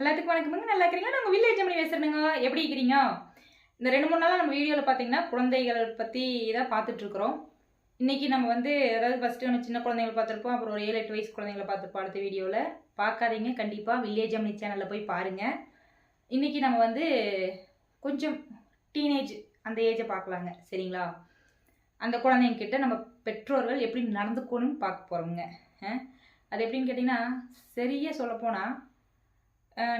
எல்லாத்துக்கும் வணக்கமுங்க. நல்லா இருக்கிறீங்க நாங்கள் வில்லேஜ் மணி பேசுகிறேங்க எப்படி இருக்கிறீங்க? இந்த ரெண்டு மூணு நாளாக நம்ம வீடியோவில் பார்த்தீங்கன்னா குழந்தைகள் பற்றி தான் பார்த்துட்ருக்குறோம் இன்றைக்கி நம்ம வந்து அதாவது ஃபஸ்ட்டு நம்ம சின்ன குழந்தைகள் பார்த்துருப்போம். அப்புறம் ஒரு ஏழு எட்டு வயசு குழந்தைங்களை பார்த்துருப்போம் அடுத்த வீடியோவில் பார்க்காதீங்க. கண்டிப்பாக வில்லேஜ் அம்மனி சேனலில் போய் பாருங்கள் இன்றைக்கி நம்ம வந்து கொஞ்சம் டீனேஜ் அந்த ஏஜை பார்க்கலாங்க. சரிங்களா? அந்த குழந்தைங்கிட்ட நம்ம பெற்றோர்கள் எப்படி நடந்துக்கணும்னு பார்க்க போகிறோங்க அது எப்படின்னு கேட்டிங்கன்னா சரியாக சொல்லப்போனால்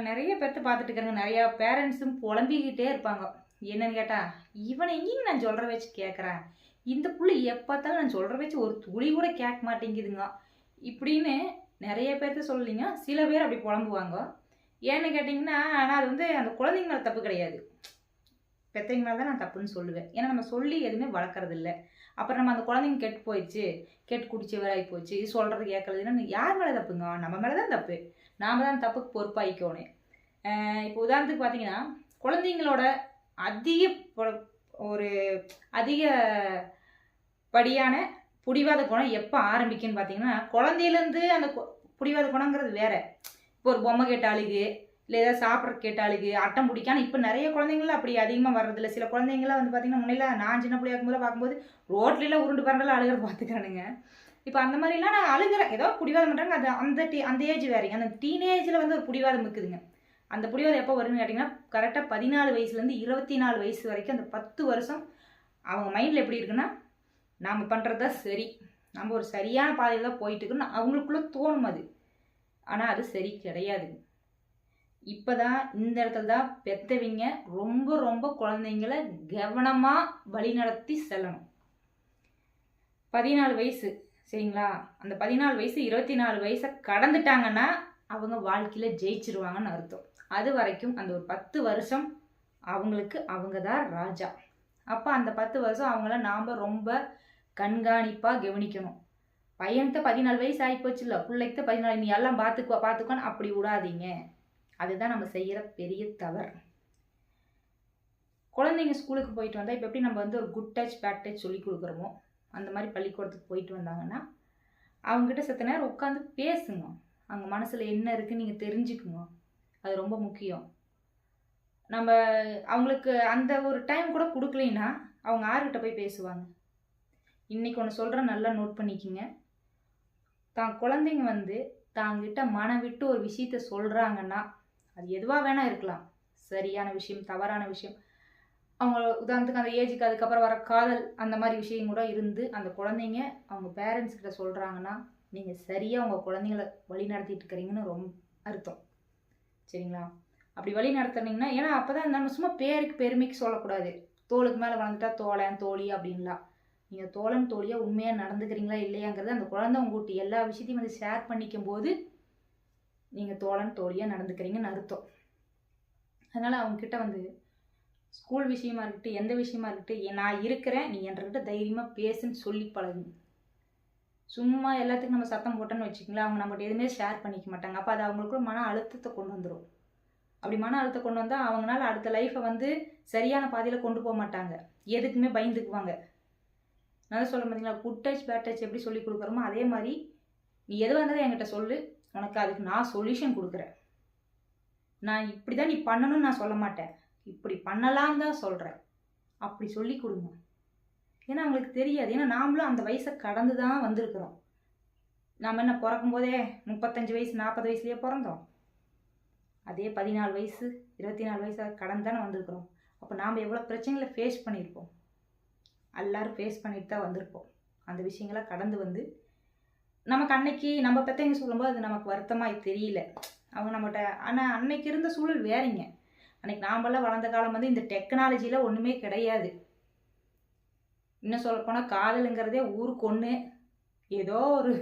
நிறைய பேர்த்த பார்த்துட்டு இருக்கிறேங்க நிறையா பேரண்ட்ஸும் புலம்பிக்கிட்டே இருப்பாங்க. என்னன்னு கேட்டால் இவனை எங்கேயும் நான் சொல்கிற வச்சு கேட்குறேன் இந்த புள்ளி எப்போத்தாலும் நான் சொல்கிற வச்சு ஒரு துளி கூட கேட்க மாட்டேங்குதுங்க. இப்படின்னு நிறைய பேர்த்த சொல்லலைங்க. சில பேர் அப்படி புலம்புவாங்க. ஏன்னு கேட்டிங்கன்னா ஆனால் அது வந்து அந்த குழந்தைங்க மேலே தப்பு கிடையாது. பெத்தவங்க மேலே தான் நான் தப்புன்னு சொல்லுவேன். ஏன்னா நம்ம சொல்லி எதுவுமே வளர்க்குறதில்ல அப்புறம் நம்ம அந்த குழந்தைங்க கெட்டு போயிடுச்சு கெட்டு குடிச்சவராகி போச்சு இது சொல்கிறது கேட்கறதுன்னு யார் மேலே தப்புங்க? நம்ம மேலே தான் தப்பு. நாம் தான் தப்புக்கு பொறுப்பாயிக்கோணும். இப்போ உதாரணத்துக்கு பார்த்தீங்கன்னா குழந்தைங்களோட அதிக ஒரு அதிக படியான புடிவாத குணம் எப்போ ஆரம்பிக்குன்னு பார்த்தீங்கன்னா குழந்தையிலேருந்து அந்த கு- புடிவாத குணங்கிறது வேற. இப்போ ஒரு பொம்மை கேட்ட அழுகு இல்லை ஏதாவது சாப்பிட்ற கேட்டாளுக்கு அட்டம் அட்டம் ஆனால் இப்போ நிறைய குழந்தைங்கள அப்படி அதிகமாக வர்றதில்ல. சில குழந்தைங்களாம் வந்து பார்த்தீங்கன்னா முன்னையில நான் சின்ன பிள்ளையா இருக்கும்போது பார்க்கும்போது ரோட்லலாம் உருண்டு பரண்டெல்லாம் அழுகிற பார்த்துக்கிறானுங்க இப்போ அந்த மாதிரிலாம் நான் அழுகிறேன். ஏதோ பிடிவாதம் பண்ணுறாங்க அது அந்த டீ அந்த ஏஜ் வேறீங்க. அந்த டீனேஜில் வந்து ஒரு பிடிவாதம் இருக்குதுங்க. அந்த பிடிவாதம் எப்போ வரும்னு கேட்டிங்கன்னா கரெக்டாக பதினாலு வயசுலேருந்து இருபத்தி நாலு வயசு வரைக்கும் அந்த பத்து வருஷம் அவங்க மைண்டில் எப்படி இருக்குன்னா நாம் பண்ணுறது தான் சரி. நம்ம ஒரு சரியான பாதையில் தான் போயிட்டுருக்குன்னு அவங்களுக்குள்ளே தோணும் அது. ஆனால் அது சரி கிடையாது. இப்போ தான் இந்த இடத்துல தான் பெற்றவங்க ரொம்ப ரொம்ப குழந்தைங்கள கவனமாக வழிநடத்தி செல்லணும். பதினாலு வயசு சரிங்களா? அந்த பதினாலு வயசு இருபத்தி நாலு வயசை கடந்துட்டாங்கன்னா அவங்க வாழ்க்கையில் ஜெயிச்சிருவாங்கன்னு அர்த்தம். அது வரைக்கும் அந்த ஒரு பத்து வருஷம் அவங்களுக்கு அவங்க தான் ராஜா. அப்போ அந்த பத்து வருஷம் அவங்கள நாம் ரொம்ப கண்காணிப்பாக கவனிக்கணும். பையன்கிட்ட பதினாலு வயசு ஆகிப்போச்சுல்ல பிள்ளைகிட்ட பதினாலு நீ எல்லாம் பார்த்துக்குவா பார்த்துக்கோன்னு அப்படி விடாதீங்க. அதுதான் நம்ம செய்கிற பெரிய தவறு. குழந்தைங்க ஸ்கூலுக்கு போயிட்டு வந்தால் இப்போ எப்படி நம்ம வந்து ஒரு குட் டச் பேட் டச் சொல்லி கொடுக்குறோமோ அந்த மாதிரி பள்ளிக்கூடத்துக்கு போயிட்டு வந்தாங்கன்னா அவங்ககிட்ட சத்த நேரம் உட்காந்து பேசுங்க. அவங்க மனசில் என்ன இருக்குன்னு நீங்கள் தெரிஞ்சுக்குங்க. அது ரொம்ப முக்கியம். நம்ம அவங்களுக்கு அந்த ஒரு டைம் கூட கொடுக்கலைன்னா அவங்க யாருக்கிட்ட போய் பேசுவாங்க? இன்றைக்கி ஒன்று சொல்கிறேன் நல்லா நோட் பண்ணிக்கிங்க. தான் குழந்தைங்க வந்து தாங்கிட்ட மனம் விட்டு ஒரு விஷயத்த சொல்கிறாங்கன்னா அது எதுவாக வேணால் இருக்கலாம். சரியான விஷயம் தவறான விஷயம். அவங்க உதாரணத்துக்கு அந்த ஏஜுக்கு அதுக்கப்புறம் வர காதல் அந்த மாதிரி விஷயம் கூட இருந்து அந்த குழந்தைங்க அவங்க பேரண்ட்ஸ் கிட்ட சொல்கிறாங்கன்னா நீங்கள் சரியாக உங்கள் குழந்தைங்கள வழி நடத்திட்டு இருக்கிறீங்கன்னு ரொம்ப அர்த்தம். சரிங்களா? அப்படி வழி நடத்துனீங்கன்னா ஏன்னா அப்போ தான் நம்ம சும்மா பேருக்கு பெருமைக்கு சொல்லக்கூடாது. தோளுக்கு மேலே வளர்ந்துட்டா தோழன் தோழி அப்படின்லாம் நீங்கள் தோழன் தோழியாக உண்மையாக நடந்துக்கிறீங்களா இல்லையாங்கிறது அந்த குழந்தை உங்கள்கிட்ட எல்லா விஷயத்தையும் வந்து ஷேர் பண்ணிக்கும் போது நீங்கள் தோழன் தோழியாக நடந்துக்கிறீங்கன்னு அர்த்தம். அதனால் அவங்கக்கிட்ட வந்து ஸ்கூல் விஷயமா இருக்கட்டும் எந்த விஷயமா இருக்கட்டும் நான் இருக்கிறேன் நீ என்கிட்ட தைரியமாக பேசுன்னு சொல்லி பழகுங்க. சும்மா எல்லாத்துக்கும் நம்ம சத்தம் போட்டோன்னு வச்சுக்கங்களேன் அவங்க நம்மகிட்ட எதுவுமே ஷேர் பண்ணிக்க மாட்டாங்க. அப்போ அது அவங்களுக்குள்ள மன அழுத்தத்தை கொண்டு வந்துடும் அப்படி மன அழுத்தம் கொண்டு வந்தால் அவங்களால அடுத்த லைஃப்பை வந்து சரியான பாதையில் கொண்டு போக மாட்டாங்க. எதுக்குமே பயந்துக்குவாங்க. நான் சொல்ல பார்த்தீங்களா குட் டச் பேட் டச் எப்படி சொல்லி கொடுக்குறோமோ அதே மாதிரி நீ எதுவாக இருந்தாலும் என்கிட்ட சொல்லு. உனக்கு அதுக்கு நான் சொல்யூஷன் கொடுக்குறேன். நான் இப்படி தான் நீ பண்ணணும்னு நான் சொல்ல மாட்டேன். இப்படி பண்ணலான்னு தான் சொல்கிறேன் அப்படி சொல்லி கொடுங்க. ஏன்னா அவங்களுக்கு தெரியாது. ஏன்னா நாமளும் அந்த வயசை கடந்து தான் வந்திருக்கிறோம். நாம் என்ன பிறக்கும் போதே முப்பத்தஞ்சு வயசு நாற்பது வயசுலேயே பிறந்தோம். அதே பதினாலு வயசு இருபத்தி நாலு வயசு கடந்து தானே வந்திருக்கிறோம். அப்போ நாம் எவ்வளோ பிரச்சனைகளை ஃபேஸ் பண்ணியிருப்போம். எல்லாரும் ஃபேஸ் பண்ணிட்டு தான் வந்திருப்போம். அந்த விஷயங்களை கடந்து வந்து நமக்கு அன்னைக்கு நம்ம பெற்றவங்க சொல்லும்போது அது நமக்கு வருத்தமாக தெரியல. அவங்க நம்மகிட்ட ஆனால் அன்னைக்கு இருந்த சூழல் வேறீங்க. அன்னைக்கு நாமெல்லாம் வளர்ந்த காலம் வந்து இந்த டெக்னாலஜியில் ஒன்றுமே கிடையாது. இன்னும் சொல்லப்போனால் காதலுங்கிறதே ஊருக்கு ஒன்று ஏதோ ஒரு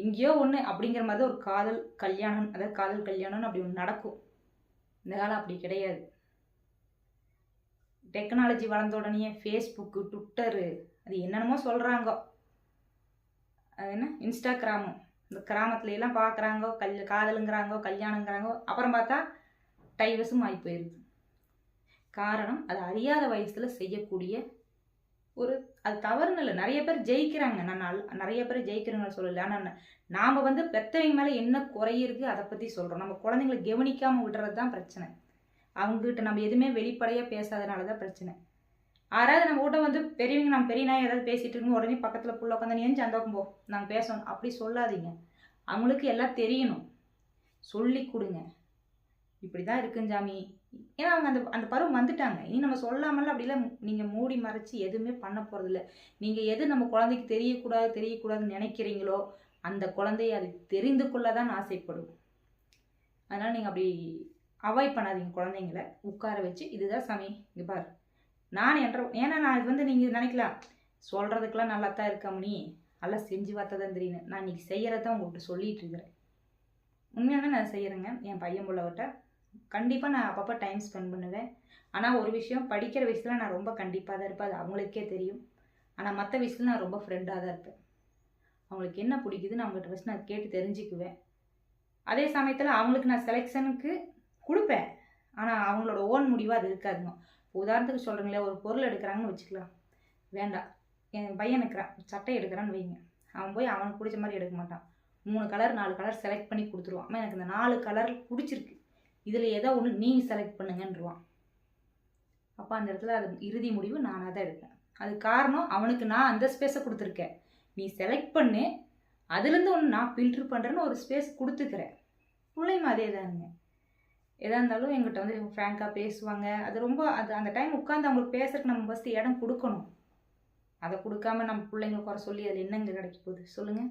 எங்கேயோ ஒன்று அப்படிங்கிற மாதிரி தான் ஒரு காதல் கல்யாணம் அதாவது காதல் கல்யாணம்னு அப்படி ஒன்று நடக்கும். இந்த காலம் அப்படி கிடையாது. டெக்னாலஜி வளர்ந்த உடனே ஃபேஸ்புக்கு ட்விட்டரு அது என்னென்னமோ சொல்கிறாங்க என்ன? இன்ஸ்டாகிராமும் இந்த கிராமத்துலலாம் பார்க்குறாங்கோ கல் காதலுங்கிறாங்கோ கல்யாணங்கிறாங்கோ அப்புறம் பார்த்தா டைவர்ஸும் ஆகி போயிடுது காரணம் அது அறியாத வயசில் செய்யக்கூடிய ஒரு அது தவறுன்னு இல்லை. நிறைய பேர் ஜெயிக்கிறாங்க. நான் நல் நிறைய பேர் ஜெயிக்கிறவங்க சொல்லலை. ஆனால் நாம் வந்து பெத்தவங்க மேலே என்ன குறை இருக்குது அதை பற்றி சொல்கிறோம் நம்ம குழந்தைங்களை கவனிக்காமல் விடுறது தான் பிரச்சனை. அவங்ககிட்ட நம்ம எதுவுமே வெளிப்படையாக பேசாதனால தான் பிரச்சனை. யாராவது நம்ம கூட வந்து பெரியவங்க நம்ம பெரிய நாய் ஏதாவது பேசிட்டு இருக்கோம் உடனே பக்கத்தில் புள்ள உட்காந்து நீ ஏஞ்சி போ? நாங்கள் பேசணும். அப்படி சொல்லாதீங்க. அவங்களுக்கு எல்லாம் தெரியணும். சொல்லி கொடுங்க. இப்படி தான் இருக்குங்க சாமி ஏன்னா அவங்க அந்த அந்த பருவம் வந்துட்டாங்க. இனி நம்ம சொல்லாமல் அப்படிலாம் நீங்கள் மூடி மறைச்சி எதுவுமே பண்ண போகிறதில்ல நீங்கள் எது நம்ம குழந்தைக்கு தெரியக்கூடாது தெரியக்கூடாதுன்னு நினைக்கிறீங்களோ அந்த குழந்தைய அது தெரிந்து கொள்ள தான் ஆசைப்படும். அதனால் நீங்கள் அப்படி அவாய்ட் பண்ணாதீங்க குழந்தைங்கள. உட்கார வச்சு இதுதான் சாமி இங்கே பாரு. நான் என்ற ஏன்னா நான் இது வந்து நீங்கள் நினைக்கலாம் சொல்கிறதுக்கெல்லாம் நல்லா தான் இருக்கா நீ நல்லா செஞ்சு பார்த்தா தான் தெரியும் நான் இன்றைக்கி செய்கிறத உங்கள்கிட்ட சொல்லிகிட்டு இருக்கிறேன். உண்மையாக நான் செய்கிறேங்க என் பையன் பிள்ளைகிட்ட கண்டிப்பாக நான் அப்பப்போ டைம் ஸ்பெண்ட் பண்ணுவேன். ஆனால் ஒரு விஷயம் படிக்கிற விஷயத்தில் நான் ரொம்ப கண்டிப்பாக தான் இருப்பேன். அது அவங்களுக்கே தெரியும். ஆனால் மற்ற விஷயத்தில் நான் ரொம்ப ஃப்ரெண்டாக தான் இருப்பேன். அவங்களுக்கு என்ன பிடிக்குதுன்னு அவங்ககிட்ட ஃபஸ்ட் நான் கேட்டு தெரிஞ்சுக்குவேன். அதே சமயத்தில் அவங்களுக்கு நான் செலெக்ஷனுக்கு கொடுப்பேன். ஆனால் அவங்களோட ஓன் முடிவாக அது இருக்காதுங்க. உதாரணத்துக்கு சொல்கிறீங்களே ஒரு பொருள் எடுக்கிறாங்கன்னு வச்சுக்கலாம் வேண்டாம். என் பையன் இருக்கிறான் சட்டை எடுக்கிறான்னு வைங்க. அவன் போய் அவனுக்கு பிடிச்ச மாதிரி எடுக்க மாட்டான். மூணு கலர் நாலு கலர் செலக்ட் பண்ணி கொடுத்துருவான். அம்மா எனக்கு இந்த நாலு கலர் பிடிச்சிருக்கு. இதில் ஏதோ ஒன்று நீங்கள் செலக்ட் பண்ணுங்கன்றுவான். அப்போ அந்த இடத்துல அது இறுதி முடிவு நானாக தான் எடுப்பேன். அது காரணம் அவனுக்கு நான் அந்த ஸ்பேஸை கொடுத்துருக்கேன். நீ செலக்ட் பண்ணு. அதுலேருந்து ஒன்று நான் ஃபில்ட்ரு பண்ணுறேன்னு ஒரு ஸ்பேஸ் கொடுத்துக்கிறேன். பிள்ளையும் அதே தானுங்க. எதாக இருந்தாலும் எங்கிட்ட வந்து ஃப்ரேங்காக பேசுவாங்க. அது ரொம்ப அது அந்த டைம் உட்காந்து அவங்களுக்கு பேசுறதுக்கு நம்ம ஃபஸ்ட்டு இடம் கொடுக்கணும். அதை கொடுக்காம நம்ம பிள்ளைங்க குறை சொல்லி அதில் என்னங்க கிடைக்க போகுது? சொல்லுங்கள்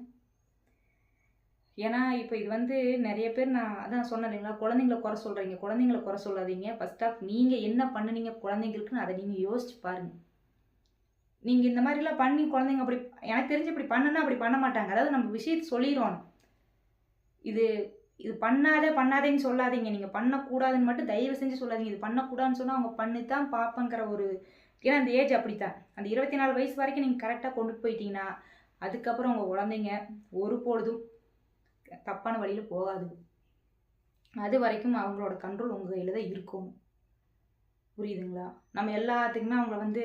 ஏன்னா இப்போ இது வந்து நிறைய பேர் நான் அதான் சொன்னேன் இல்லைங்களா? குழந்தைங்கள குறை சொல்கிறீங்க குழந்தைங்கள குறை சொல்லாதீங்க. ஃபஸ்ட் ஆஃப் நீங்கள் என்ன பண்ணுனீங்க குழந்தைங்களுக்குன்னு அதை நீங்கள் யோசிச்சு பாருங்கள் நீங்கள் இந்த மாதிரிலாம் பண்ணி குழந்தைங்க அப்படி எனக்கு தெரிஞ்சு இப்படி பண்ணுன்னா அப்படி பண்ண மாட்டாங்க. அதாவது நம்ம விஷயத்தை சொல்லிடுவோம் இது இது பண்ணாத பண்ணாதேன்னு சொல்லாதீங்க. நீங்கள் பண்ணக்கூடாதுன்னு மட்டும் தயவு செஞ்சு சொல்லாதீங்க. இது பண்ணக்கூடாதுன்னு சொன்னால் அவங்க பண்ணி தான் பார்ப்பங்கிற ஒரு ஏன்னா அந்த ஏஜ் அப்படித்தான். அந்த இருபத்தி நாலு வயசு வரைக்கும் நீங்கள் கரெக்டாக கொண்டுட்டு போயிட்டீங்கன்னா அதுக்கப்புறம் உங்கள் குழந்தைங்க ஒரு பொழுதும் தப்பான வழியில் போகாது. அது வரைக்கும் அவங்களோட கண்ட்ரோல் உங்கள் கையில் தான் இருக்கும். புரியுதுங்களா? நம்ம எல்லாத்துக்குமே அவங்கள வந்து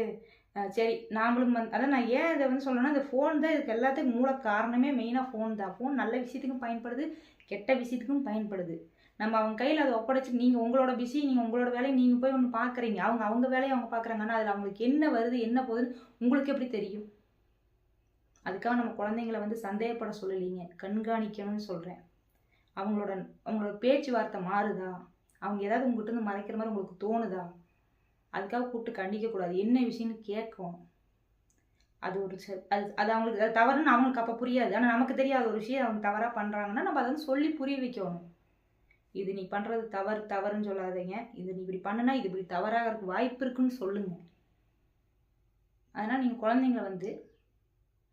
சரி நாமளும் வந்து அதான் நான் ஏன் இதை வந்து சொல்லணும்னா இந்த ஃபோன் தான் இதுக்கு எல்லாத்துக்கும் மூல காரணமே மெயினாக ஃபோன் தான். ஃபோன் நல்ல விஷயத்துக்கும் பயன்படுது கெட்ட விஷயத்துக்கும் பயன்படுது. நம்ம அவங்க கையில் அதை ஒப்படைச்சி நீங்கள் உங்களோட பிஸி நீங்கள் உங்களோட வேலையை நீங்கள் போய் ஒன்று பார்க்குறீங்க அவங்க அவங்க வேலையை அவங்க பார்க்குறாங்க ஆனால் அதில் அவங்களுக்கு என்ன வருது என்ன போகுதுன்னு உங்களுக்கு எப்படி தெரியும்? அதுக்காக நம்ம குழந்தைங்கள வந்து சந்தேகப்பட சொல்லலீங்க. கண்காணிக்கணும்னு சொல்கிறேன் அவங்களோட அவங்களோட பேச்சுவார்த்தை மாறுதா? அவங்க ஏதாவது உங்கள்கிட்ட இருந்து மறைக்கிற மாதிரி உங்களுக்கு தோணுதா? அதுக்காக கூப்பிட்டு கண்டிக்கக்கூடாது என்ன விஷயம்னு கேட்கும் அது ஒரு அது அது அவங்களுக்கு அது தவறுன்னு அவங்களுக்கு அப்போ புரியாது. ஆனால் நமக்கு தெரியாத ஒரு விஷயம் அவங்க தவறாக பண்ணுறாங்கன்னா நம்ம அதை வந்து சொல்லி புரிய வைக்கணும். இது நீ பண்ணுறது தவறு தவறுன்னு சொல்லாதீங்க. இது நீ இப்படி பண்ணுனா இது இப்படி தவறாகிறதுக்கு வாய்ப்பு இருக்குன்னு சொல்லுங்கள் அதனால் நீங்கள் குழந்தைங்கள வந்து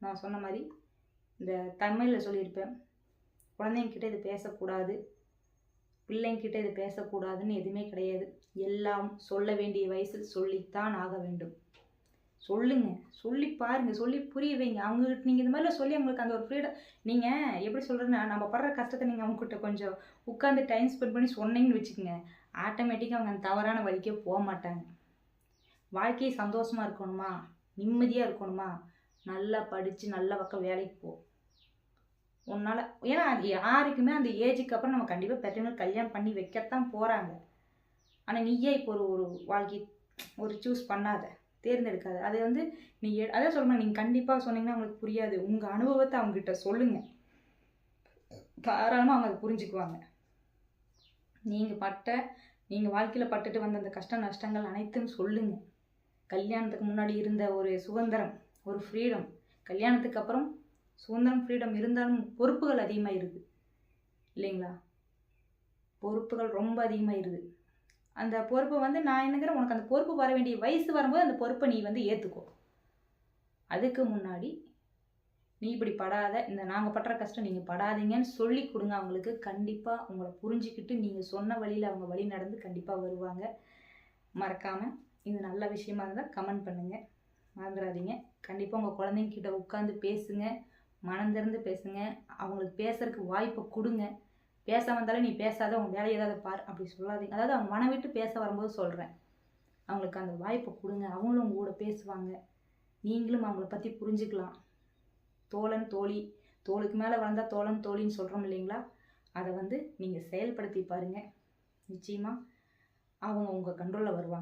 நான் சொன்ன மாதிரி இந்த தமிழில் சொல்லியிருப்பேன். குழந்தைங்கக்கிட்ட இது பேசக்கூடாது. பிள்ளைங்கிட்ட இது பேசக்கூடாதுன்னு எதுவுமே கிடையாது. எல்லாம் சொல்ல வேண்டிய வயசில் சொல்லித்தான் ஆக வேண்டும். சொல்லுங்க. சொல்லி பாருங்க. சொல்லி புரிய வைங்க. அவங்ககிட்ட நீங்கள் இந்த மாதிரிலாம் சொல்லி அவங்களுக்கு அந்த ஒரு ஃப்ரீடம் நீங்கள் எப்படி சொல்கிறேன்னா நம்ம படுற கஷ்டத்தை நீங்கள் அவங்ககிட்ட கொஞ்சம் உட்காந்து டைம் ஸ்பெண்ட் பண்ணி சொன்னீங்கன்னு வச்சுக்கோங்க. ஆட்டோமேட்டிக்காக அவங்க அந்த தவறான வழிக்கே போக மாட்டாங்க. வாழ்க்கையை சந்தோஷமாக இருக்கணுமா? நிம்மதியாக இருக்கணுமா? நல்லா படித்து நல்ல பக்கம் வேலைக்கு போ. உன்னால் ஏன்னா யாருக்குமே அந்த ஏஜுக்கு அப்புறம் நம்ம கண்டிப்பாக பெற்றவங்க கல்யாணம் பண்ணி வைக்கத்தான் போகிறாங்க ஆனால் நீயே இப்போ ஒரு ஒரு வாழ்க்கை ஒரு சூஸ் பண்ணாத தேர்ந்தெடுக்காது. அது வந்து நீ எ- அதான் சொல்லணும் நீங்கள் கண்டிப்பாக சொன்னீங்கன்னா அவங்களுக்கு புரியாது. உங்கள் அனுபவத்தை அவங்ககிட்ட சொல்லுங்கள் தாராளமாக அவங்க அதை புரிஞ்சுக்குவாங்க. நீங்கள் பட்ட நீங்கள் வாழ்க்கையில் பட்டுட்டு வந்த அந்த கஷ்ட நஷ்டங்கள் அனைத்தும் சொல்லுங்கள் கல்யாணத்துக்கு முன்னாடி இருந்த ஒரு சுதந்திரம் ஒரு ஃப்ரீடம் கல்யாணத்துக்கு அப்புறம் சுதந்திரம் ஃப்ரீடம் இருந்தாலும் பொறுப்புகள் அதிகமாக இருக்குது இல்லைங்களா? பொறுப்புகள் ரொம்ப அதிகமாக இருக்குது அந்த பொறுப்பை வந்து நான் என்னங்கிறேன் உனக்கு அந்த பொறுப்பு வர வேண்டிய வயசு வரும்போது அந்த பொறுப்பை நீ வந்து ஏற்றுக்கோ அதுக்கு முன்னாடி நீ இப்படி படாத இந்த நாங்கள் படுற கஷ்டம் நீங்கள் படாதீங்கன்னு சொல்லி கொடுங்க. அவங்களுக்கு கண்டிப்பாக உங்களை புரிஞ்சுக்கிட்டு நீங்கள் சொன்ன வழியில் அவங்க வழி நடந்து கண்டிப்பாக வருவாங்க. மறக்காமல் இது நல்ல விஷயமா இருந்தால் கமெண்ட் பண்ணுங்கள் மறந்துடாதீங்க. கண்டிப்பாக உங்கள் குழந்தைங்க கிட்ட உட்காந்து பேசுங்க. மனம் திறந்து பேசுங்க. அவங்களுக்கு பேசுறதுக்கு வாய்ப்பை கொடுங்க. பேச வந்தாலும் நீ பேசாத உன் வேலையை ஏதாவது பார் அப்படி சொல்லாதீங்க. அதாவது அவங்க மனம் விட்டு பேச வரும்போது சொல்கிறேன் அவங்களுக்கு அந்த வாய்ப்பை கொடுங்க. அவங்களும் உங்க கூட பேசுவாங்க. நீங்களும் அவங்கள பற்றி புரிஞ்சுக்கலாம். தோழன் தோழி தோளுக்கு மேலே வளர்ந்தால் தோழன் தோழின்னு சொல்கிறோம் இல்லைங்களா? அதை வந்து நீங்கள் செயல்படுத்தி பாருங்கள் நிச்சயமாக அவங்க உங்கள் கண்ட்ரோலில் வருவாங்க.